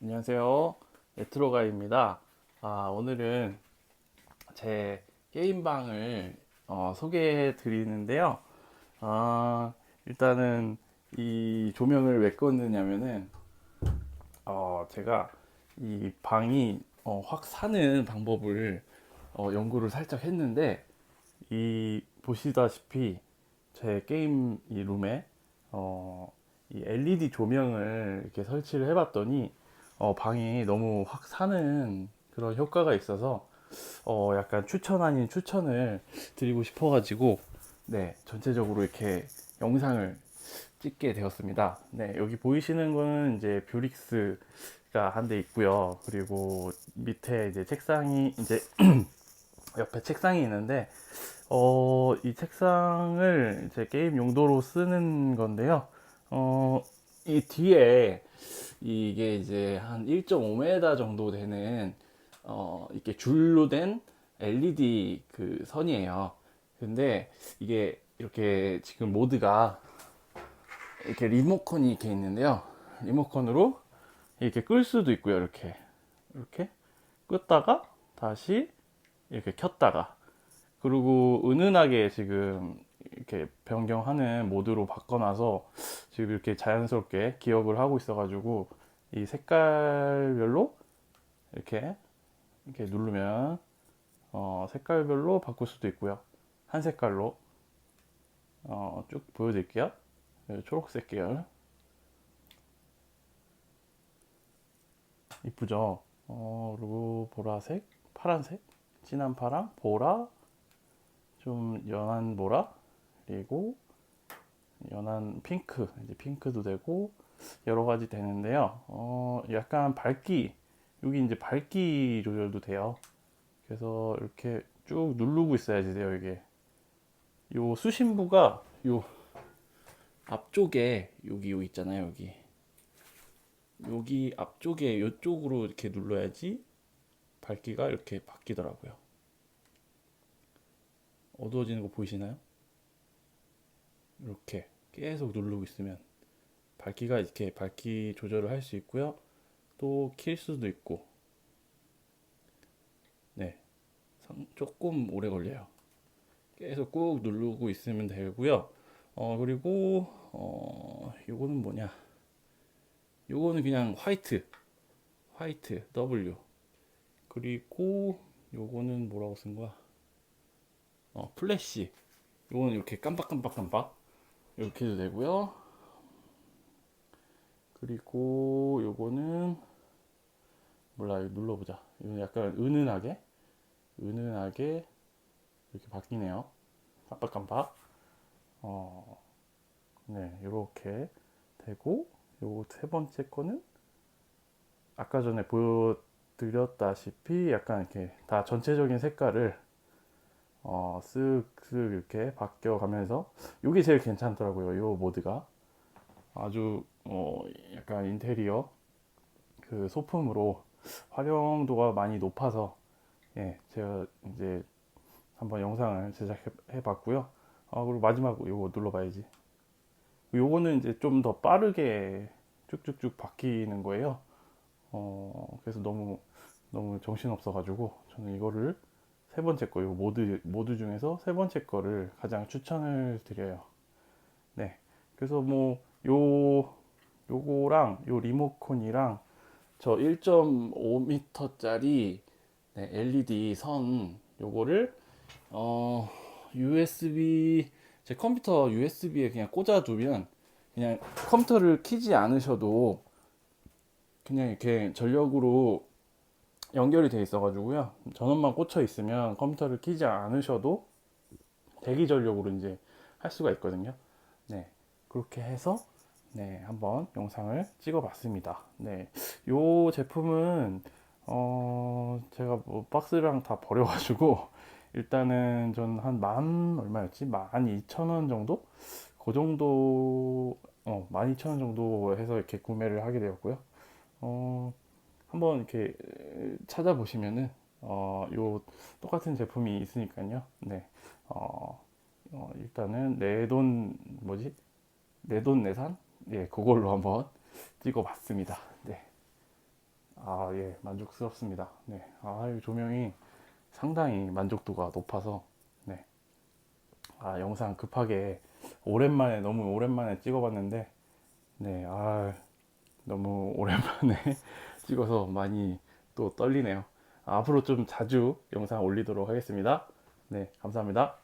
안녕하세요. 레트로가입니다. 아, 오늘은 제 게임방을 어, 소개해 드리는데요. 아, 일단은 이 조명을 왜 껐느냐면은 어, 제가 이 방이 어, 확 사는 방법을 어, 연구를 살짝 했는데 이 보시다시피 제 게임 이 룸에 어, 이 LED 조명을 이렇게 설치를 해봤더니 어, 방이 너무 확 사는 그런 효과가 있어서 어, 약간 추천 아닌 추천을 드리고 싶어가지고 네 전체적으로 이렇게 영상을 찍게 되었습니다. 네 여기 보이시는 거는 이제 뷰릭스가 한 대 있고요. 그리고 밑에 이제 책상이 이제 옆에 책상이 있는데 어, 이 책상을 제 게임 용도로 쓰는 건데요. 어, 이 뒤에 이게 이제 한 1.5m 정도 되는 어, 이렇게 줄로 된 LED 그 선이에요. 근데 이게 이렇게 지금 모드가 이렇게 리모컨이 이렇게 있는데요. 리모컨으로 이렇게 끌 수도 있고요. 이렇게 이렇게 끄다가 다시 이렇게 켰다가 그리고 은은하게 지금 이렇게 변경하는 모드로 바꿔놔서 지금 이렇게 자연스럽게 기억을 하고 있어가지고 이 색깔별로 이렇게 이렇게 누르면 어, 색깔별로 바꿀 수도 있고요. 한 색깔로 어, 쭉 보여드릴게요. 네, 초록색 계열 이쁘죠? 어, 그리고 보라색, 파란색, 진한 파랑, 보라, 좀 연한 보라, 그리고 연한 핑크, 이제 핑크도 되고 여러 가지 되는데요. 어, 약간 밝기, 여기 이제 밝기 조절도 돼요. 그래서 이렇게 쭉 누르고 있어야지 돼요, 이게. 요 수신부가 요 앞쪽에 여기 요 있잖아요, 여기. 여기 앞쪽에 요쪽으로 이렇게 눌러야지 밝기가 이렇게 바뀌더라고요. 어두워지는 거 보이시나요? 이렇게 계속 누르고 있으면 밝기가 이렇게 밝기 조절을 할 수 있고요. 또 킬 수도 있고. 네. 상- 조금 오래 걸려요. 계속 꾹 누르고 있으면 되고요. 어, 그리고 어, 요거는 뭐냐? 요거는 그냥 화이트. 화이트 W. 그리고 요거는 뭐라고 쓴 거야? 어, 플래시. 요거는 이렇게 깜빡깜빡깜빡 이렇게 해도 되고요. 그리고 요거는 몰라 이거 눌러보자. 이거 약간 은은하게 은은하게 이렇게 바뀌네요. 깜빡깜빡. 어, 네, 이렇게 되고 요거 세 번째 거는 아까 전에 보여드렸다시피 약간 이렇게 다 전체적인 색깔을 어, 쓱쓱 이렇게 바뀌어 가면서 이게 제일 괜찮더라고요. 요 모드가 아주 어, 약간 인테리어 그 소품으로 활용도가 많이 높아서 예, 제가 이제 한번 영상을 제작해 봤고요. 아, 그리고 마지막 요거 눌러봐야지. 요거는 이제 좀 더 빠르게 쭉쭉쭉 바뀌는 거예요. 어, 그래서 너무 너무 정신 없어 가지고 저는 이거를 세 번째 거, 요 모드 모드 중에서 세 번째 거를 가장 추천을 드려요. 네, 그래서 뭐 요 요거랑 요 리모컨이랑 저 1.5m짜리 네, LED 선 요거를 어 USB 제 컴퓨터 USB에 그냥 꽂아두면 그냥 컴퓨터를 키지 않으셔도 그냥 이렇게 전력으로 연결이 돼 있어가지고요 전원만 꽂혀 있으면 컴퓨터를 키지 않으셔도 대기 전력으로 이제 할 수가 있거든요. 네 그렇게 해서 네 한번 영상을 찍어봤습니다. 네, 요 제품은 어 제가 뭐 박스랑 다 버려가지고 일단은 전 한 만 얼마였지? 만 이천 원 정도? 그 정도 어, 만 이천 원 정도 해서 이렇게 구매를 하게 되었고요. 어, 한번 이렇게 찾아보시면은 어, 요 똑같은 제품이 있으니까요. 네. 어, 어, 일단은 내돈 뭐지? 내돈 내산? 예, 그걸로 한번 찍어 봤습니다. 네. 아, 예, 만족스럽습니다. 네, 아, 이 조명이 상당히 만족도가 높아서, 네, 아, 영상 급하게 오랜만에 너무 오랜만에 찍어 봤는데, 네, 아, 너무 오랜만에 찍어서 많이 또 떨리네요. 아, 앞으로 좀 자주 영상 올리도록 하겠습니다. 네, 감사합니다.